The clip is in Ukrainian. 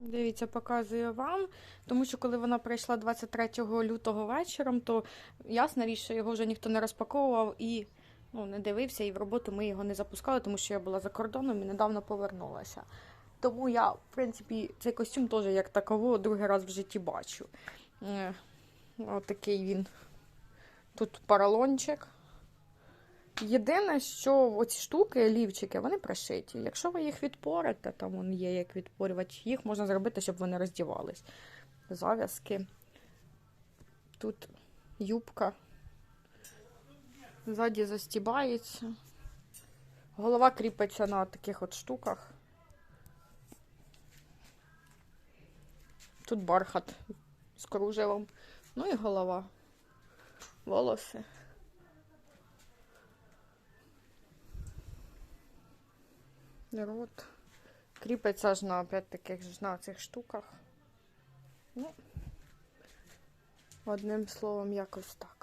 Дивіться, показую вам, тому що коли вона прийшла 23 лютого вечором, то ясна річ, що його вже ніхто не розпаковував і ну, не дивився, і в роботу ми його не запускали, тому що я була за кордоном і недавно повернулася. Тому я, в принципі, цей костюм теж як такового другий раз в житті бачу. Е, Отакий він. Тут поролончик. Єдине, що оці штуки, лівчики, вони пришиті. Якщо ви їх відпорите, там вон є як відпорювач, їх можна зробити, щоб вони роздівались. Зав'язки. Тут юбка. Ззаді застібається. Голова кріпиться на таких от штуках. Тут бархат з кружевом. Ну і голова. Волоси. Рот. Кріпиться ж на опять таких ж на цих штуках. Ну, одним словом, якось так.